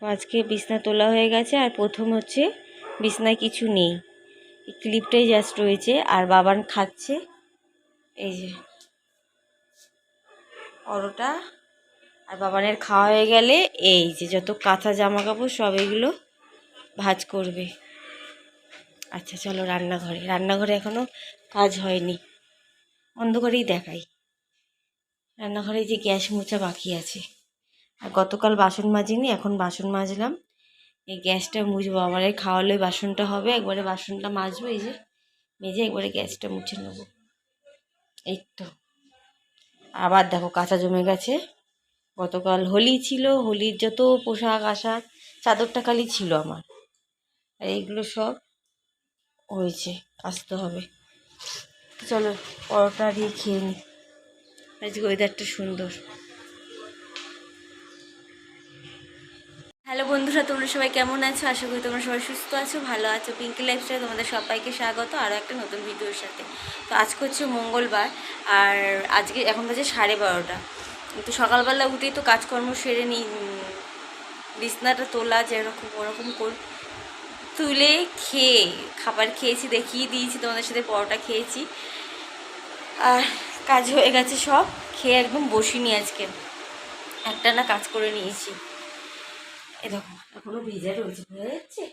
আজকে বিছনা তোলা হয়ে গেছে আর প্রথম হচ্ছে বিছনায় কিছু নেই। ক্লিপটাই জাস্ট রয়েছে আর বাবান খাচ্ছে। এই যে অরোটা আর বাবানের খাওয়া হয়ে গেলে এই যে যত কাঁথা জামা কাপড় সব এগুলো ভাজ করবে। আচ্ছা চলো রান্নাঘরে। রান্নাঘরে এখনও কাজ হয়নি। অন্ধকারেই দেখাই। রান্নাঘরে যে গ্যাস মোচা বাকি আছে। আর গতকাল বাসন মাজিনি, এখন বাসন মাজলাম। এই গ্যাসটা মুছবো আমার এই খাওয়ালে বাসনটা হবে, একবারে বাসনটা মাজবো, এই যে মেজে একবারে গ্যাসটা মুছে নেব। এই তো। আবার দেখো কাঁচা জমে গেছে। গতকাল হোলি ছিল, হোলির যত পোশাক আশাক, চাদরটা খালি ছিল আমার। আর এইগুলো সব হয়েছে, কাচতে হবে। চলো, পরোটা দিয়ে খেয়ে নিই আজকে ওয়েদারটা সুন্দর। হ্যালো বন্ধুরা, তোমরা সবাই কেমন আছো? আশা করি তোমরা সবাই সুস্থ আছো, ভালো আছো। পিঙ্কি লাইফস্টাইল তোমাদের সবাইকে স্বাগত আরও একটা নতুন ভিডিওর সাথে। তো আজকে হচ্ছে মঙ্গলবার, আর আজকে এখন বাজে সাড়ে বারোটা। তো সকালবেলা উঠেই তো কাজকর্ম সেরে নিই বিছনাটা তোলা, যেরকম ওরকম কর তুলে খেয়ে, খাবার খেয়েছি, দেখিয়ে দিয়েছি, তোমাদের সাথে পরোটা খেয়েছি। আর কাজ হয়ে গেছে সব, খেয়ে একদম বসিনি আজকে। একটা না কাজ করে নিয়েছি। এ দেখো এখনও ভেজা রয়েছে, বোঝা যাচ্ছে?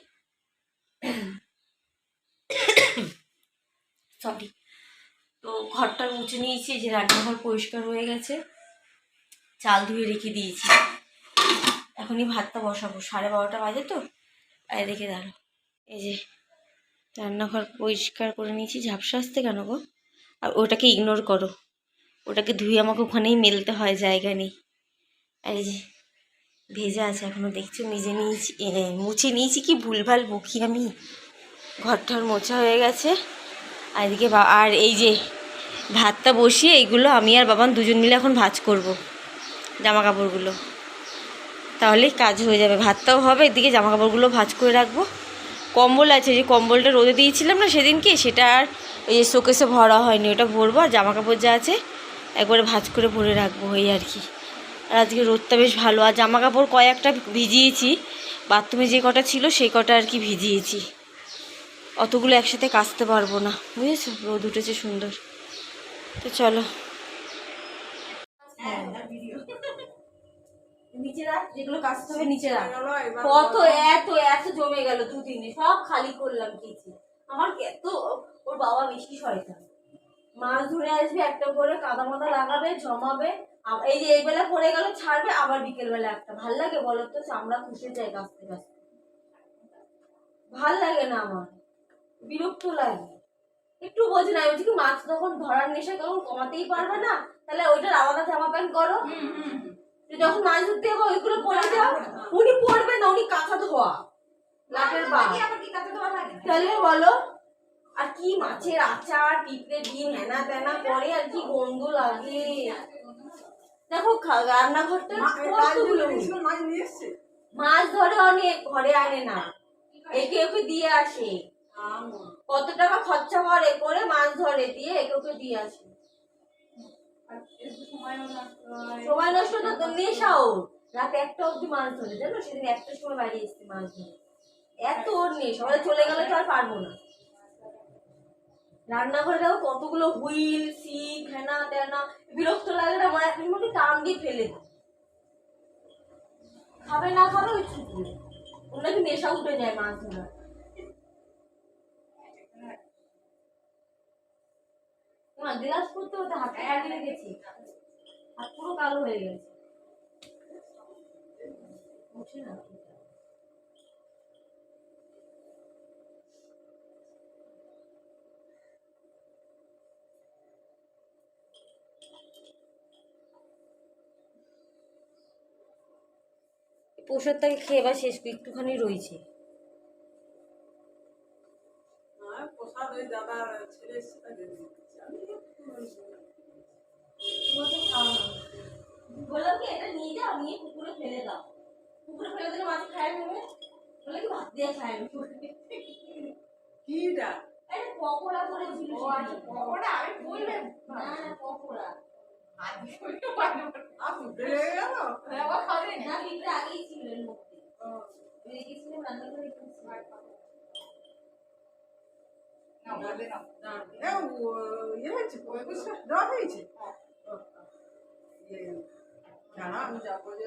সরি তো ঘরটা মুছে নিয়েছি যে রান্নাঘর পরিষ্কার হয়ে গেছে। চাল ধুয়ে রেখে দিয়েছি। এখনই ভাতটা বসাবো, সাড়ে বারোটা বাজে তো আর দেখে দাঁড়ো এই যে রান্নাঘর পরিষ্কার করে নিয়েছি, ঝাপসা আসতে কেন গো? আর ওটাকে ইগনোর করো। ওটাকে ধুয়ে আমাকে ওখানেই মেলতে হয়, জায়গা নেই। এই যে ভেজা আছে, এখনও দেখছ? নিজে নিয়েছি মুছে নিয়েছি কি ভুলভাল বকি আমি? ঘরটার মোছা হয়ে গেছে। আর এদিকে আর এই যে ভাতটা বসিয়ে এইগুলো আমি আর বাবান দুজন মিলে এখন ভাজ করব জামা কাপড়গুলো তাহলে কাজ হয়ে যাবে, ভাতটাও হবে, এদিকে জামা কাপড়গুলো ভাজ করে রাখব। কম্বল আছে, যে কম্বলটা রোদে দিয়েছিলাম না সেদিনকে সেটা আর ওই যে শোকেসে ভরা হয়নি, ওটা ভরবো, আর জামা কাপড় যা আছে একবারে ভাজ করে ভরে রাখব ওই আর কি। আর আজকে রোদটা বেশ ভালো। আর জামা কাপড় কয়েকটা ভিজিয়েছি। বাথরুমে যে কটা ছিল সেই কটা আর কি ভিজিয়েছি। অতগুলো একসাথে কাচতে পারব না। বুঝেছ? রোদ উঠেছে সুন্দর। তো চলো। নিচে রাখ যেগুলো কাচতে হবে নিচে রাখ। কত এত এত জমে গেল দুদিনে। সব খালি করলাম কিছু আমার এত ওর বাবা বেশি শয়তান। মাছ ধরে আসবে একটা করে কাদা মাদা লাগাবে জমাবে। এই যে এই বেলা পড়ে গেল ছাড়বে আবার বিকেল বেলা একটা। ভালো লাগে বলো তো চামড়া খুশে যায় কাছতে কাছতে ভালো লাগে না আমার। বিরক্ত লাগে। একটু বোঝে না বলছি কি মাছ যখন ধরার নেশা তখন কমাতেই পারবে না। তাহলে ওইটার আলাদা জামা প্যান্ট করো যখন মাছ ধরতে যাব ওইগুলো পরে যাও। উনি পড়বে না উনি কাঁথা ধোয়া। লাটের বা তাহলে বলো আর কি মাছের আচার পিঁপড়ে ডিম হেনা তেনা করে আর কি গন্ধ লাগে। দেখো রান্নাঘরটা কতগুলো মাছ ধরে অনেক ঘরে আনে না। একে ওকে দিয়ে আসে। কত টাকা খরচা করে করে মাছ ধরে দিয়ে একে ওকে দিয়ে আসে। সময় নষ্ট তো নেশা ওর রাত একটা অবধি মাছ ধরে জানো? সেদিন একটার সময় বাড়ি এসছে মাছ ধরে। এত ওর নেশা ওরা চলে গেলে তো আর পারব না। রান্নাঘরে দেখো কতগুলো হুইল সিপ হেনা তেনা বিরক্ত লাগে না মানে এখন মধ্যে টান দিয়ে ফেলে খাবে না খাবে, ওই চুপ ওর নাকি নেশা উঠে যায় মাছ ধরা না গ্লাস করতে হতে হাতে লাগিয়ে হাত পুরো কালো হয়ে গেছে। মুছে না। প্রসাদটাকে খেয়ে এবার শেষ একটুখানি রয়েছে। বললাম কি এটা নিয়ে যাও নিয়ে পুকুরে ফেলে দাও। পুকুরে ফেলে দিলে মাছ খায় নেবে বলে কি ভাত দিয়ে খায় আরে পকোড়া করেছিল সেদিন। না না পকোড়া। না ছিল এর মধ্যে এ, ও- ইয়ে হয়েছে পুরস্কার দেওয়া হয়েছে ও, ইয়ে, জানা আমি যাবো যে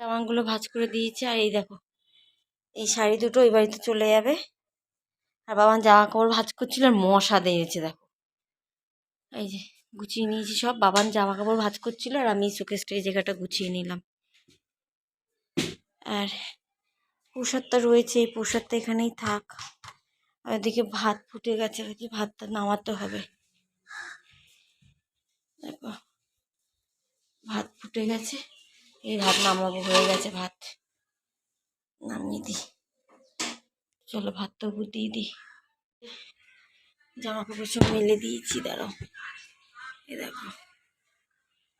জামাগুলো ভাজ করে দিয়েছে, আর এই দেখো, এই শাড়ি দুটো ওই বাড়িতে চলে যাবে। আর বাবা জামা কাপড় ভাজ করছিল আর মশা দিয়েছে, দেখো। এই যে গুছিয়ে নিয়েছি সব বাবান জামা কাপড় ভাজ করছিল আর আমি শোকেসটা এই জায়গাটা গুছিয়ে নিলাম। আর প্রসাদটা রয়েছে, এই প্রসাদটা এখানেই থাক। আর ওদিকে ভাত ফুটে গেছে ওদিকে ভাতটা নামাতে হবে। দেখো, ভাত ফুটে গেছে। এই ভাত নামাবো হয়ে গেছে, ভাত। নামিয়ে দিই চলো ভাত উপর দিয়ে দিই জামা কাপড় সব মেলে দিয়েছি, দাঁড়াও। এ দেখো।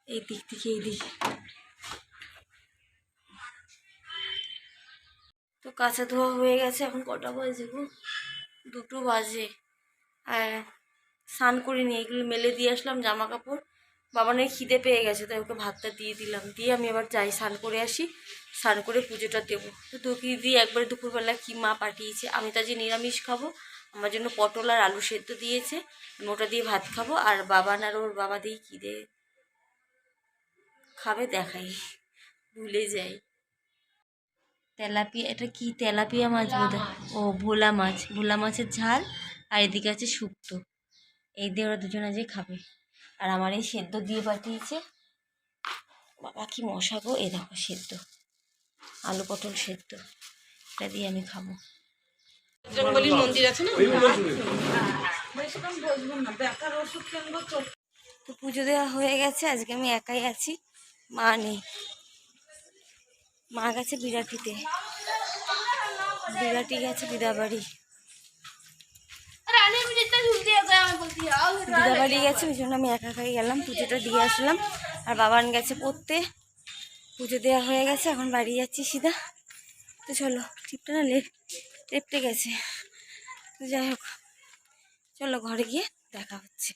এই দিক থেকে এই দিক। তো কাঁচা ধোয়া হয়ে গেছে, এখন কটা বাজে গো? দুটো বাজে। আর স্নান করিনি, এগুলো মেলে দিয়ে আসলাম জামা কাপড় বাবানের খিদে পেয়ে গেছে তাই ওকে ভাতটা দিয়ে দিলাম। দিয়ে আমি আবার যাই স্নান করে আসি। স্নান করে পুজোটা দেবো। তো তোকে দিয়ে একবারে দুপুরবেলা কি মা পাঠিয়েছে। আমি তো আজকে নিরামিষ খাব। আমার জন্য পটল আর আলু সেদ্ধ দিয়েছে। আমি ওটা দিয়ে ভাত খাব। আর বাবান আর ওর বাবা দিয়ে কী দে খাবে দেখাই। ভুলে যাই। তেলাপিয়া এটা কি তেলাপিয়া মাছ বোধ ও ভোলা মাছ। ভোলা মাছের ঝাল। আর এদিকে আছে শুক্তো। এই দিয়ে ওরা দুজন আজকে খাবে। আর আমার এই সেদ্ধ দিয়ে পাঠিয়েছে। বাবা কি মশা গো? এ দেখো সেদ্ধ। আলু পটল সেদ্ধ। এটা দিয়ে আমি খাব। মন্দির আছে না? চোখ তো। পুজো দেওয়া হয়ে গেছে আজকে আমি একাই আছি। মা নেই। মা গেছে বিরাটিতে। বিরাটি গেছে দিদাবাড়ি দিদাবাড়ি গেছে ওই জন্য আমি একা একাই গেলাম পুজোটা দিয়ে আসলাম। আর বাবান গেছে পড়তে। পুজো দেওয়া হয়ে গেছে এখন বাড়ি যাচ্ছি সিধা। তো চলো টিপটা না লেপ লেপটে গেছে। যাই হোক চলো ঘরে গিয়ে দেখা হচ্ছে।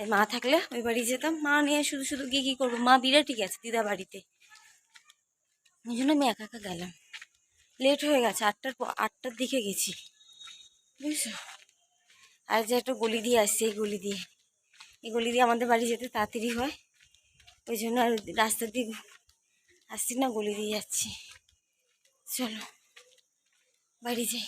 মা থাকলে ওই বাড়ি যেতাম। মা নিয়ে শুধু শুধু গিয়ে কী করব? মা বিরাটই গেছে দিদা বাড়িতে। ওই জন্য আমি একা একা গেলাম। লেট হয়ে গেছে আটটার পর আটটার দিকে গেছি। বুঝছ? আর যে একটা গলি দিয়ে আসছে, এই গলি দিয়ে। এই গলি দিয়ে আমাদের বাড়ি যেতে তাড়াতাড়ি হয়। ওই জন্য আর রাস্তা দিয়ে আসছি না, গলি দিয়ে যাচ্ছি। চলো, বাড়ি যাই।